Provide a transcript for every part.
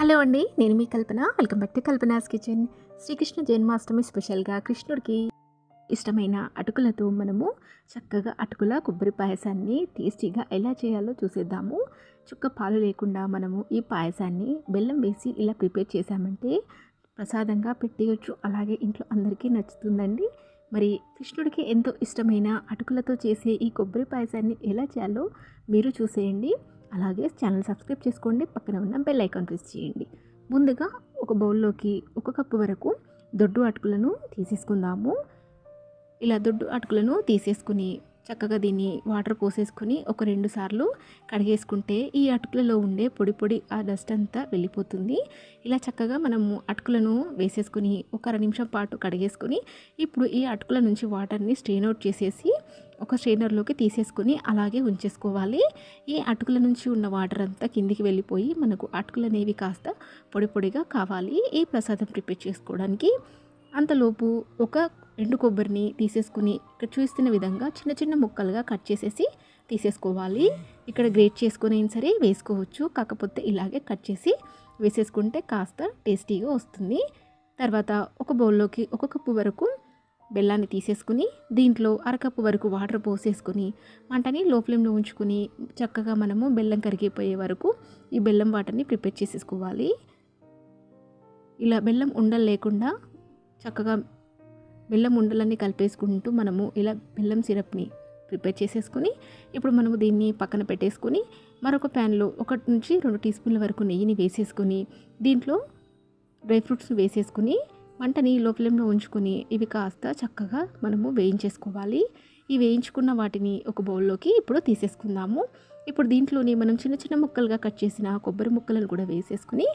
Hello అండి నేను మీ Kalpana. Welcome back to Kalpana's kitchen. Srikrishna Janmashtami స్పెషల్గా కృష్ణుడికి ఇష్టమైన అటుకులతో మనము చక్కగా అటుకుల కొబ్బరి పాయసాన్ని టేస్టీగా ఎలా చేయాలో చూసేద్దాము. చుక్క పాలు లేకుండా మనము ఈ పాయసాన్ని బెల్లం వేసి ఇలా ప్రిపేర్ చేశామంటే ప్రసాదంగా పెట్టేయచ్చు. అలాగే ఇంట్లో అందరికీ నచ్చుతుందండి. మరి కృష్ణుడికి ఎంతో ఇష్టమైన అటుకులతో చేసే ఈ కొబ్బరి పాయసాన్ని ఎలా చేయాలో మీరు చూసేయండి. అలాగే ఛానల్ సబ్స్క్రైబ్ చేసుకోండి పక్కన ఉన్న బెల్ ఐకాన్ ప్రెస్ చేయండి. ముందుగా ఒక బౌల్లోకి ఒక కప్పు వరకు దొడ్డు అటుకులను తీసేసుకుందాము. ఇలా దొడ్డు అటుకులను తీసేసుకుని చక్కగా దీన్ని వాటర్ పోసేసుకుని ఒక రెండు సార్లు కడిగేసుకుంటే ఈ అటుకులలో ఉండే పొడి పొడి ఆ డస్ట్ అంతా వెళ్ళిపోతుంది. ఇలా చక్కగా మనము అటుకులను వేసేసుకుని ఒక అర నిమిషం పాటు కడిగేసుకుని ఇప్పుడు ఈ అటుకుల నుంచి వాటర్ని స్ట్రెయిన్ అవుట్ చేసేసి ఒక స్ట్రెయినర్లోకి తీసేసుకుని అలాగే ఉంచేసుకోవాలి. ఈ అటుకుల నుంచి ఉన్న వాటర్ అంతా కిందికి వెళ్ళిపోయి మనకు అటుకులు అనేవి కాస్త పొడి పొడిగా కావాలి. ఈ ప్రసాదం ప్రిపేర్ చేసుకోవడానికి అంతలోపు ఒక ఎండు కొబ్బరిని తీసేసుకుని ఇక్కడ చూస్తున్న విధంగా చిన్న చిన్న ముక్కలుగా కట్ చేసేసి తీసేసుకోవాలి. ఇక్కడ గ్రేట్ చేసుకుని సరే వేసుకోవచ్చు. కాకపోతే ఇలాగే కట్ చేసి వేసేసుకుంటే కాస్త టేస్టీగా వస్తుంది. తర్వాత ఒక బౌల్లోకి ఒక కప్పు వరకు బెల్లాన్ని తీసేసుకుని దీంట్లో అరకప్పు వరకు వాటర్ పోసేసుకుని మంటని లో ఫ్లేమ్లో ఉంచుకుని చక్కగా మనము బెల్లం కరిగిపోయే వరకు ఈ బెల్లం వాటర్ని ప్రిపేర్ చేసేసుకోవాలి. ఇలా బెల్లం ఉండలు లేకుండా చక్కగా బెల్లం ఉండలన్నీ కలిపేసుకుంటూ మనము ఇలా బెల్లం సిరప్ని ప్రిపేర్ చేసేసుకుని ఇప్పుడు మనము దీన్ని పక్కన పెట్టేసుకుని మరొక ప్యాన్లో ఒకటి నుంచి రెండు టీ స్పూన్ల వరకు నెయ్యిని వేసేసుకుని దీంట్లో డ్రై ఫ్రూట్స్ వేసేసుకుని మంటని లో ఫ్లేమ్లో ఉంచుకొని ఇవి కాస్త చక్కగా మనము వేయించేసుకోవాలి. ఈ వేయించుకున్న వాటిని ఒక బౌల్లోకి ఇప్పుడు తీసేసుకుందాము. ఇప్పుడు దీంట్లోని మనం చిన్న చిన్న ముక్కలుగా కట్ చేసిన కొబ్బరి ముక్కలను కూడా వేసేసుకుని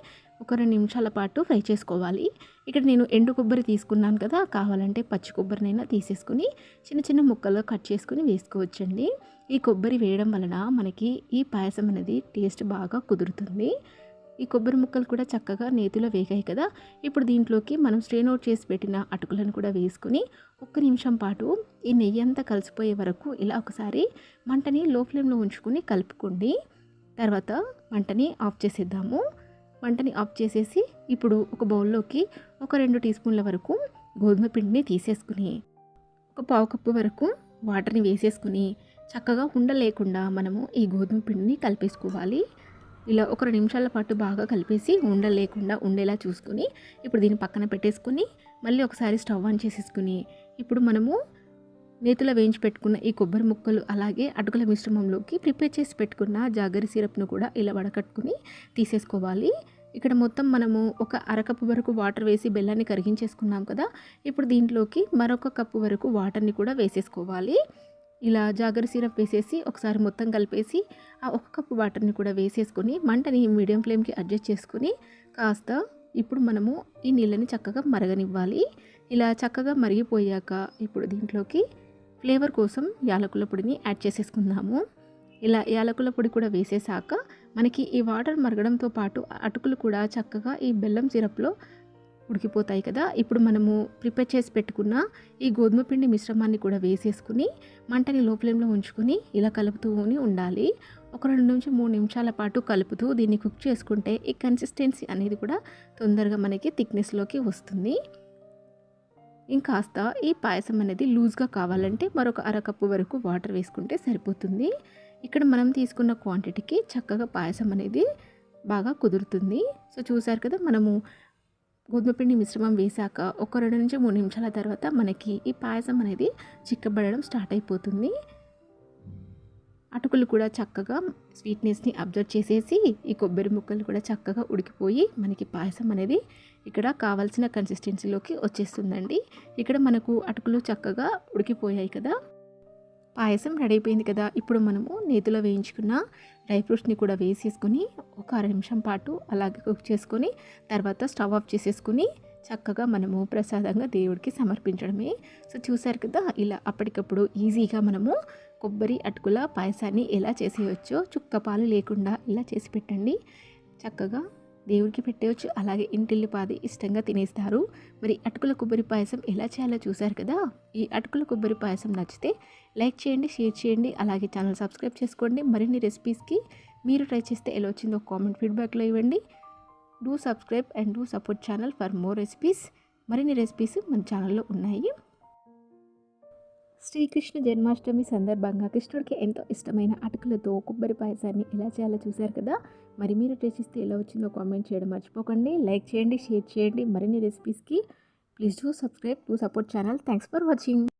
ఒక రెండు నిమిషాల పాటు ఫ్రై చేసుకోవాలి. ఇక్కడ నేను ఎండు కొబ్బరి తీసుకున్నాను కదా కావాలంటే పచ్చి కొబ్బరినైనా తీసేసుకుని చిన్న చిన్న ముక్కల్లో కట్ చేసుకుని వేసుకోవచ్చండి. ఈ కొబ్బరి వేయడం వలన మనకి ఈ పాయసం అనేది టేస్ట్ బాగా కుదురుతుంది. ఈ కొబ్బరి ముక్కలు కూడా చక్కగా నేతిలో వేగాయి కదా. ఇప్పుడు దీంట్లోకి మనం స్ట్రెయిన్ అవుట్ చేసి పెట్టిన అటుకులను కూడా వేసుకుని ఒక్క నిమిషం పాటు ఈ నెయ్యి అంతా కలిసిపోయే వరకు ఇలా ఒకసారి మంటని లో ఫ్లేమ్లో ఉంచుకుని కలుపుకోండి. తర్వాత మంటని ఆఫ్ చేసేద్దాము. వంటని ఆఫ్ చేసేసి ఇప్పుడు ఒక బౌల్లోకి ఒక రెండు టీ స్పూన్ల వరకు గోధుమ పిండిని తీసేసుకుని ఒక పావు కప్పు వరకు వాటర్ని వేసేసుకుని చక్కగా ఉండలేకుండా మనము ఈ గోధుమ పిండిని కలిపేసుకోవాలి. ఇలా ఒక రెండు నిమిషాల పాటు బాగా కలిపేసి ఉండలేకుండా ఉండేలా చూసుకుని ఇప్పుడు దీన్ని పక్కన పెట్టేసుకుని మళ్ళీ ఒకసారి స్టవ్ ఆన్ చేసేసుకుని ఇప్పుడు మనము నేతిలో వేయించి పెట్టుకున్న ఈ కొబ్బరి ముక్కలు అలాగే అటుకుల మిశ్రమంలోకి ప్రిపేర్ చేసి పెట్టుకున్న జాగరి సిరప్ను కూడా ఇలా వడకట్టుకుని తీసేసుకోవాలి. ఇక్కడ మొత్తం మనము ఒక అరకప్పు వరకు వాటర్ వేసి బెల్లాన్ని కరిగించేసుకున్నాం కదా ఇప్పుడు దీంట్లోకి మరొక కప్పు వరకు వాటర్ని కూడా వేసేసుకోవాలి. ఇలా జాగరి సిరప్ వేసేసి ఒకసారి మొత్తం కలిపేసి ఆ ఒక కప్పు వాటర్ని కూడా వేసేసుకొని మంటని మీడియం ఫ్లేమ్కి అడ్జస్ట్ చేసుకొని కాస్త ఇప్పుడు మనము ఈ నీళ్ళని చక్కగా మరగనివ్వాలి. ఇలా చక్కగా మరిగిపోయాక ఇప్పుడు దీంట్లోకి ఫ్లేవర్ కోసం యాలకుల పొడిని యాడ్ చేసేసుకుందాము. ఇలా యాలకుల పొడి కూడా వేసేసాక మనకి ఈ వాటర్ మరగడంతో పాటు అటుకులు కూడా చక్కగా ఈ బెల్లం సిరప్లో ఉడికిపోతాయి కదా. ఇప్పుడు మనము ప్రిపేర్ చేసి పెట్టుకున్న ఈ గోధుమ పిండి మిశ్రమాన్ని కూడా వేసేసుకుని మంటని లో ఫ్లేమ్లో ఉంచుకొని ఇలా కలుపుతూనే ఉండాలి. ఒక రెండు నుంచి మూడు నిమిషాల పాటు కలుపుతూ దీన్ని కుక్ చేసుకుంటే ఈ కన్సిస్టెన్సీ అనేది కూడా తొందరగా మనకి థిక్నెస్లోకి వస్తుంది. ఇంకాస్త ఈ పాయసం అనేది లూజ్గా కావాలంటే మరొక అరకప్పు వరకు వాటర్ వేసుకుంటే సరిపోతుంది. ఇక్కడ మనం తీసుకున్న క్వాంటిటీకి చక్కగా పాయసం అనేది బాగా కుదురుతుంది. సో చూసారు కదా మనము గోధుమపిండి మిశ్రమం వేశాక ఒక రెండు నుంచి మూడు నిమిషాల తర్వాత మనకి ఈ పాయసం అనేది చిక్కబడడం స్టార్ట్ అయిపోతుంది. అటుకులు కూడా చక్కగా స్వీట్నెస్ని అబ్జర్వ్ చేసేసి ఈ కొబ్బరి ముక్కలు కూడా చక్కగా ఉడికిపోయి మనకి పాయసం అనేది ఇక్కడ కావాల్సిన కన్సిస్టెన్సీలోకి వచ్చేస్తుందండి. ఇక్కడ మనకు అటుకులు చక్కగా ఉడికిపోయాయి కదా. పాయసం రెడీ అయిపోయింది కదా. ఇప్పుడు మనము నేతిలో వేయించుకున్న డ్రై ఫ్రూట్స్ని కూడా వేసేసుకొని ఒక అర నిమిషం పాటు అలాగే కుక్ చేసుకొని తర్వాత స్టవ్ ఆఫ్ చేసేసుకుని చక్కగా మనము ప్రసాదంగా దేవుడికి సమర్పించడమే. సో చూసారు కదా ఇలా అప్పటికప్పుడు ఈజీగా మనము కొబ్బరి అటుకుల పాయసాన్ని ఎలా చేసేయచ్చో చుక్క పాలు లేకుండా ఇలా చేసి పెట్టండి. చక్కగా దేవుడికి పెట్టేయచ్చు. అలాగే ఇంటిల్లిపాది ఇష్టంగా తినేస్తారు. మరి అటుకుల కొబ్బరి పాయసం ఎలా చేయాలో చూశారు కదా? ఈ అటుకుల కొబ్బరి పాయసం నచ్చితే లైక్ చేయండి షేర్ చేయండి. అలాగే ఛానల్ సబ్స్క్రైబ్ చేసుకోండి. మరిన్ని రెసిపీస్కి మీరు ట్రై చేస్తే ఎలా వచ్చిందో కామెంట్ ఫీడ్బ్యాక్లో ఇవ్వండి. Do subscribe and do support channel for more recipes. మరిన్ని రెసిపీస్ మన ఛానల్లో ఉన్నాయి. శ్రీకృష్ణ జన్మాష్టమి సందర్భంగా కృష్ణుడికి ఎంతో ఇష్టమైన అటుకులతో కొబ్బరి పాయసాన్ని ఎలా చేయాలో చూశారు కదా? మరి మీరు టేస్టిస్తే ఎలా వచ్చిందో కామెంట్ చేయడం మర్చిపోకండి. లైక్ చేయండి షేర్ చేయండి. మరిన్ని రెసిపీస్కి please do subscribe to support channel. Thanks for watching.